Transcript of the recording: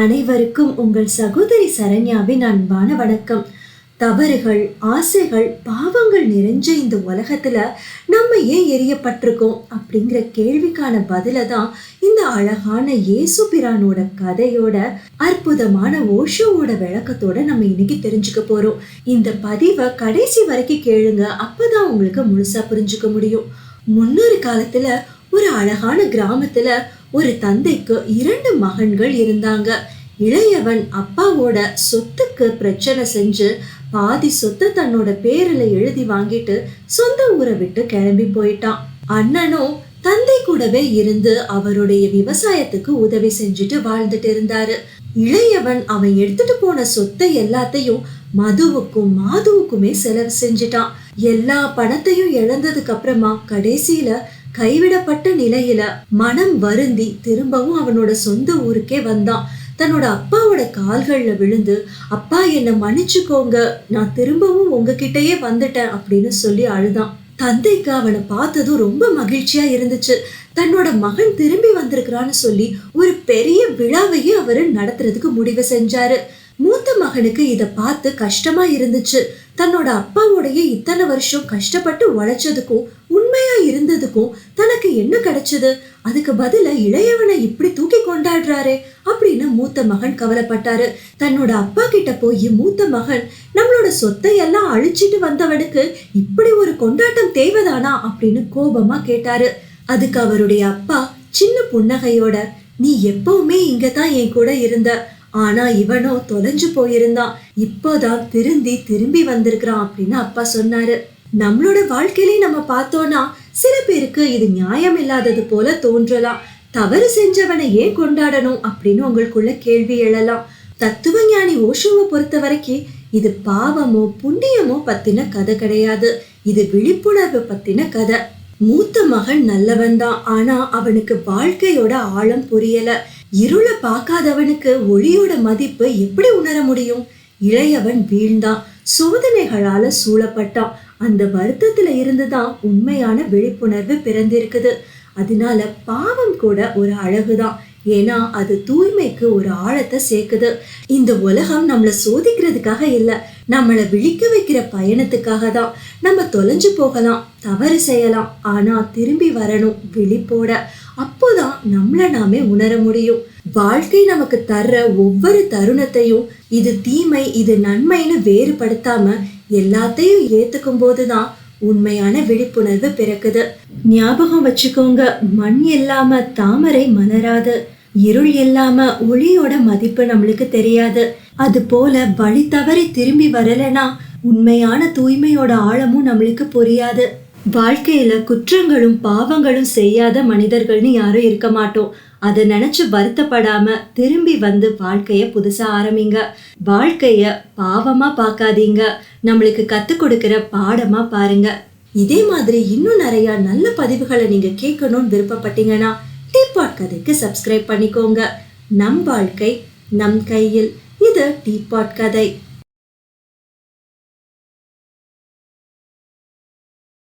அனைவருக்கும் உங்கள் சகோதரி சரண்யாவின் அன்பான வணக்கம். தவறுகள் ஆசைகள் பாவங்கள் நிறைஞ்ச இந்த உலகத்துல நம்ம ஏன் எரியப்பட்டிருக்கோம் அப்படிங்கிற கேள்விக்கான பதில தான் இந்த அழகான இயேசு பிரானோட கதையோட அற்புதமான ஓஷோவோட விளக்கத்தோட நம்ம இன்னைக்கு தெரிஞ்சுக்க போறோம். இந்த பதிவை கடைசி வரைக்கும் கேளுங்க அப்பதான் உங்களுக்கு முழுசா புரிஞ்சுக்க முடியும். முன்னொரு காலத்துல ஒரு அழகான கிராமத்துல ஒரு தந்தைக்கு இரண்டு மகன்கள் இருந்தாங்க. இளையவன் அப்பாவோட சொத்துக்கு பிரச்சனை செஞ்சு பாதி சொத்தை தன்னோட பேரில் எழுதி வாங்கிட்டு சொந்த ஊரை விட்டு கிளம்பி போயிட்டான். அண்ணனும் தந்தை கூடவே இருந்து அவருடைய விவசாயத்துக்கு உதவி செஞ்சுட்டு வாழ்ந்துட்டு இருந்தாரு. இளையவன் அவன் எடுத்துட்டு போன சொத்தை எல்லாத்தையும் மதுவுக்கும் மாதுவுக்குமே செலவு செஞ்சுட்டான். எல்லா பணத்தையும் இழந்ததுக்கு அப்புறமா கடைசியில கைவிடப்பட்ட நிலையில மனம் வருந்தி திரும்பவும் அவனோட சொந்த ஊருக்கே வந்தான். தன்னோட அப்பாவோட கால்கள்ல விழுந்து அப்பா என்னை மன்னிச்சுக்கோங்க நான் திரும்பவும் உங்ககிட்டயே வந்துட்டேன் அப்படின்னு சொல்லி அழுதான். தந்தைக்கு அவனை பார்த்ததும் ரொம்ப மகிழ்ச்சியா இருந்துச்சு. தன்னோட மகன் திரும்பி வந்திருக்கிறான்னு சொல்லி ஒரு பெரிய விழாவையே அவரு நடத்துறதுக்கு முடிவு செஞ்சாரு. மூத்த மகனுக்கு இதை பார்த்து கஷ்டமா இருந்துச்சு. தன்னோட அப்பாவோடைய இத்தனை வருஷம் கஷ்டப்பட்டு உழைச்சதுக்கும் உண்மையா இருந்ததுக்கும் தனக்கு என்ன கிடைச்சது? அதுக்கு பதிலா இளையவனை இப்படி தூக்கி கொண்டாடுறாரே அப்படின்னு மூத்த மகன் கவலைப்பட்டாரு. தன்னோட அப்பா கிட்ட போய் மூத்த மகன் நம்மளோட சொத்தை எல்லாம் அழிச்சிட்டு வந்தவனுக்கு இப்படி ஒரு கொண்டாட்டம் தேவைதானா? அப்படின்னு கோபமா கேட்டாரு. அதுக்கு அவருடைய அப்பா சின்ன புன்னகையோட நீ எப்பவுமே இங்க தான் என் கூட இருந்த. ஆனா இவனோ தொலைஞ்சு போயிருந்தான். இப்போதான் திருந்தி திரும்பி வந்திருக்கிறான் அப்படின்னு அப்பா சொன்னாரு. நம்மளோட வாழ்க்கையிலையும் நம்ம பார்த்தோம்னா சில பேருக்கு இது நியாயம் இல்லாதது போல தோன்றலாம். தவறு செஞ்சவனை ஏன் கொண்டாடணும் அப்படின்னு உங்களுக்குள்ள கேள்வி எழலாம். தத்துவ ஞானி ஓஷோவை பொறுத்த வரைக்கும் இது பாவமோ புண்ணியமோ பத்தின கதை கிடையாது. இது விழிப்புணர்வு பத்தின கதை. மூத்த மகன் நல்லவன் தான் ஆனா அவனுக்கு வாழ்க்கையோட ஆழம் புரியல. இருளை பார்க்காதவனுக்கு ஒளியோட மதிப்பு எப்படி உணர முடியும்? இளையவன் வீழ்ந்தான். சோதனைகளால சூழப்பட்டான். அந்த வருத்தத்துல இருந்துதான் உண்மையான விழிப்புணர்வு பிறந்திருக்குது. அதனால பாவம் கூட ஒரு அழகுதான். ஏன்னா அது தூய்மைக்கு ஒரு ஆழத்தை சேர்க்குது. இந்த உலகம் நம்மளை சோதிக்கிறதுக்காக இல்லை நம்மளை விழிக்க வைக்கிற பயணத்துக்காக தான். நம்ம தொலைஞ்சு போகலாம் தவறு செய்யலாம் ஆனால் திரும்பி வரணும் விழிப்போட. அப்போதான் நம்மளை நாமே உணர முடியும். வாழ்க்கை நமக்கு தர்ற ஒவ்வொரு தருணத்தையும் இது தீமை இது நன்மைன்னு வேறுபடுத்தாம எல்லாத்தையும் ஏத்துக்கும் போதுதான் உண்மையான விழிப்புணர்வு பிறக்குது. ஞாபகம் வச்சுக்கோங்க மண் இல்லாம தாமரை மலராது. இருள் இல்லாம ஒளியோட மதிப்பு நம்மளுக்கு தெரியாது. அது போல வழி தவறி திரும்பி வரலனா உண்மையான தூய்மையோட ஆழமும் நம்மளுக்கு புரியாது. வாழ்க்கையில குற்றங்களும் பாவங்களும் செய்யாத மனிதர்கள்னு யாரும் இருக்க மாட்டோம். அதை நினைச்சு வருத்தப்படாம திரும்பி வந்து வாழ்க்கைய புதுசா ஆரம்பிங்க. வாழ்க்கைய பாவமா பார்க்காதீங்க. நம்மளுக்கு கத்து கொடுக்கிற பாடமா பாருங்க. இதே மாதிரி இன்னும் நிறைய நல்ல பதிவுகளை நீங்க கேட்கணும்னு விருப்பப்பட்டீங்கன்னா டீபாட் கதைக்கு சப்ஸ்கிரைப் பண்ணிக்கோங்க. நம் வாழ்க்கை நம் கையில். இது டீபாட் கதை